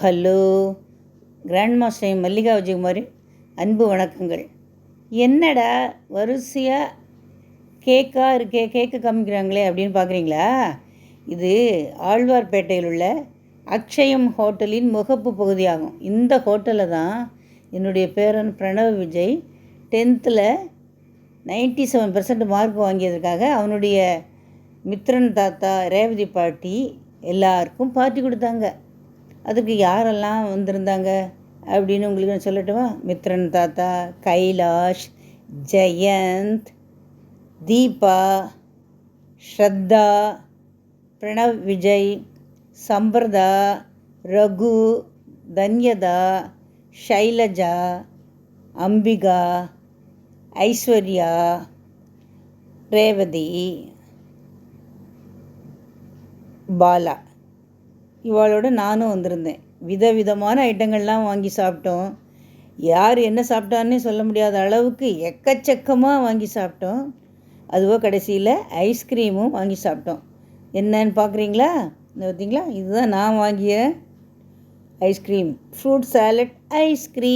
Hello. Grand master Mallika Vijayakumari அன்பு வணக்கங்கள். என்னடா வரிசையாக கேக்காக இருக்கே கேக்கு காமிக்கிறாங்களே அப்படின்னு பார்க்குறீங்களா இது ஆழ்வார்பேட்டையில் உள்ள அக்ஷயம் ஹோட்டலின் முகப்பு பகுதியாகும். இந்த ஹோட்டலில் தான் என்னுடைய பேரன் பிரணவ் விஜய் டென்த்தில் நைன்ட்டி செவன் பர்சன்ட் மார்க் வாங்கியதற்காக அவனுடைய மித்ரன் தாத்தா ரேவதி பாட்டி எல்லாருக்கும் பார்ட்டி கொடுத்தாங்க. அதுக்கு யாரெல்லாம் வந்திருந்தாங்க அப்படின்னு உங்களுக்கு நான் சொல்லட்டுமா? மித்ரன் தாத்தா கைலாஷ் ஜெயந்த் தீபா ஸ்ரத்தா பிரணவ் விஜய் சம்பிரதா ரகு தன்யதா ஷைலஜா அம்பிகா ஐஸ்வர்யா ரேவதி பாலா. இவாளோட நானும் வந்திருந்தேன். விதவிதமான ஐட்டங்கள்லாம் வாங்கி சாப்பிட்டோம். யார் என்ன சாப்பிட்டான்னே சொல்ல முடியாத அளவுக்கு எக்கச்சக்கமாக வாங்கி சாப்பிட்டோம். அதுவோ கடைசியில் ஐஸ்கிரீமும் வாங்கி சாப்பிட்டோம். என்னன்னு பார்க்குறீங்களா இந்த பார்த்தீங்களா இதுதான் நான் வாங்கிய ஐஸ்கிரீம் ஃப்ரூட் சாலட் ஐஸ்கிரீம்